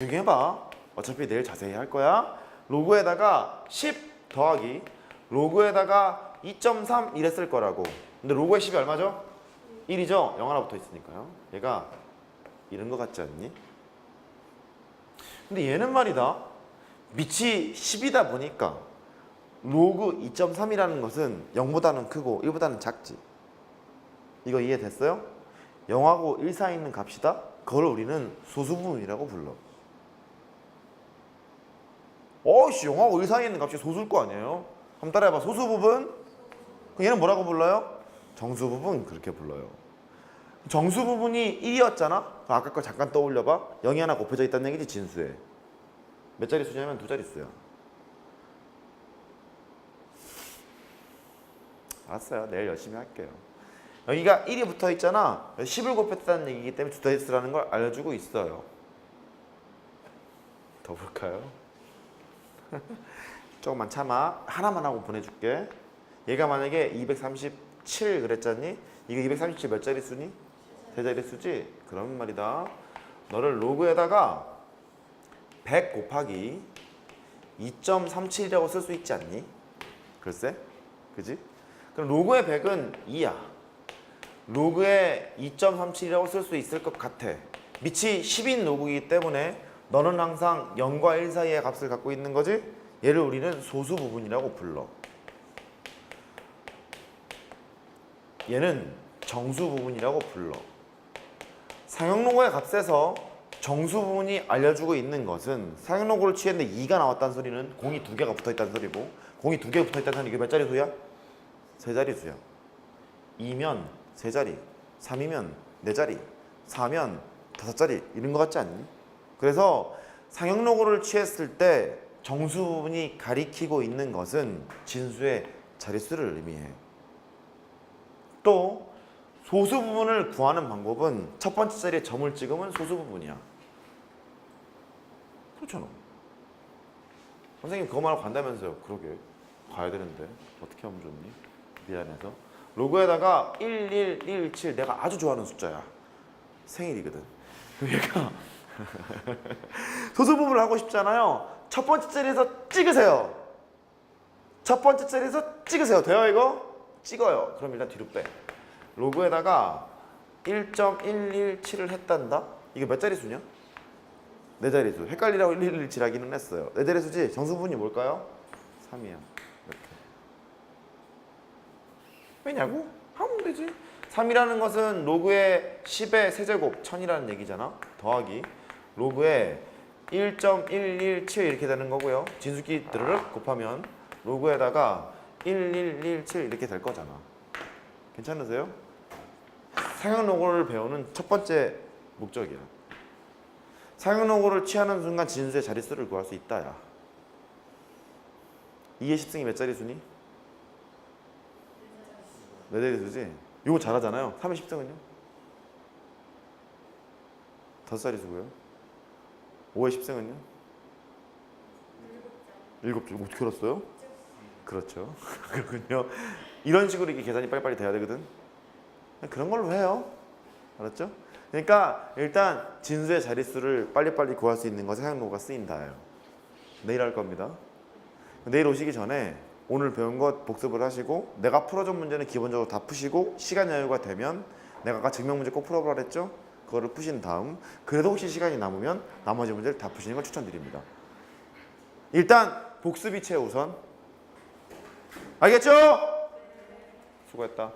중해봐. 어차피 내일 자세히 할 거야. 로그에다가 10 더하기 로그에다가 2.3 이랬을 거라고. 근데 로그에 10이 얼마죠? 1이죠? 0 하나 붙어 있으니까요. 얘가 이런 거 같지 않니? 근데 얘는 말이다. 밑이 10이다 보니까 로그 2.3이라는 것은 0보다는 크고 1보다는 작지. 이거 이해됐어요? 0하고 1 사이에 있는 값이다? 그걸 우리는 소수부분이라고 불러. 0하고 1 사이에 있는 값이 소수일 거 아니에요? 한번 따라해봐. 소수 부분? 그럼 얘는 뭐라고 불러요? 정수 부분 그렇게 불러요. 정수 부분이 1이었잖아? 아까 거 잠깐 떠올려봐. 0이 하나 곱해져 있다는 얘기지, 진수에. 몇 자리 수냐면 두 자리 수야. 알았어요. 내일 열심히 할게요. 여기가 1이 붙어 있잖아. 10을 곱했다는 얘기이기 때문에 두 자리 수라는 걸 알려주고 있어요. 더 볼까요? 조금만 참아. 하나만 하고 보내줄게. 얘가 만약에 237 그랬잖니? 이게 237 몇 자리 수니? 세 자리 수지? 그런 말이다. 너를 로그에다가 100 곱하기 2.37이라고 쓸 수 있지 않니? 글쎄, 그지? 그럼 로그의 100은 2야. 로그의 2.37이라고 쓸 수 있을 것 같아. 밑이 10인 로그이기 때문에 너는 항상 0과 1 사이의 값을 갖고 있는 거지? 얘를 우리는 소수 부분이라고 불러. 얘는 정수 부분이라고 불러. 상형 로고의 값에서 정수 부분이 알려주고 있는 것은 상형 로고를 취했는데 2가 나왔다는 소리는 공이 두 개가 붙어 있다는 소리고 공이 두개 붙어 있다는 소리 이게 몇 자리 수야? 세 자리 수야. 2면 세 자리, 3이면 네 자리, 4면 다섯 자리 이런 거 같지 않니? 그래서 상형 로고를 취했을 때 정수 부분이 가리키고 있는 것은 진수의 자릿수를 의미해. 또 소수 부분을 구하는 방법은 첫 번째 자리에 점을 찍으면 소수 부분이야. 그렇잖아. 선생님 그거 말하고 간다면서요. 그러게. 가야 되는데 어떻게 하면 좋니? 미안해서. 로그에다가 11117 내가 아주 좋아하는 숫자야. 생일이거든. 얘가 소수 부분을 하고 싶잖아요. 첫 번째 자리에서 찍으세요. 첫 번째 자리에서 찍으세요. 돼요 이거? 찍어요. 그럼 일단 뒤로 빼. 로그에다가 1.117을 했단다. 이게 몇 자리 수냐? 네 자리 수. 헷갈리라고 1117 하기는 했어요. 네 자리 수지. 정수분이 뭘까요? 3이야. 이렇게. 왜냐고? 하면 되지. 3이라는 것은 로그의 10의 세제곱 1000이라는 얘기잖아. 더하기 로그의 1.117 이렇게 되는 거고요. 진수기 드르륵 곱하면 로그에다가 1117 이렇게 될 거잖아. 괜찮으세요? 상형 로고를 배우는 첫 번째 목적이야. 상형 로고를 취하는 순간 진수의 자릿수를 구할 수 있다야. 2의 10승이 몇 자릿수니? 네 자릿수지? 이거 잘하잖아요. 3의 10승은요? 다섯 자릿수고요. 5의 10승은요? 일곱 줄. 어떻게 알았어요? 그렇죠. 그렇군요. 이런 식으로 이게 계산이 빨리빨리 돼야 되거든. 그런 걸로 해요. 알았죠? 그러니까 일단 진수의 자릿수를 빨리빨리 구할 수 있는 것에 사용로가 쓰인다예요. 내일 할 겁니다. 내일 오시기 전에 오늘 배운 것 복습을 하시고 내가 풀어준 문제는 기본적으로 다 푸시고 시간 여유가 되면 내가 아까 증명 문제 꼭 풀어보라 그랬죠? 그거를 푸신 다음 그래도 혹시 시간이 남으면 나머지 문제를 다 푸시는 걸 추천드립니다. 일단 복습이 최우선 알겠죠? 수고했다.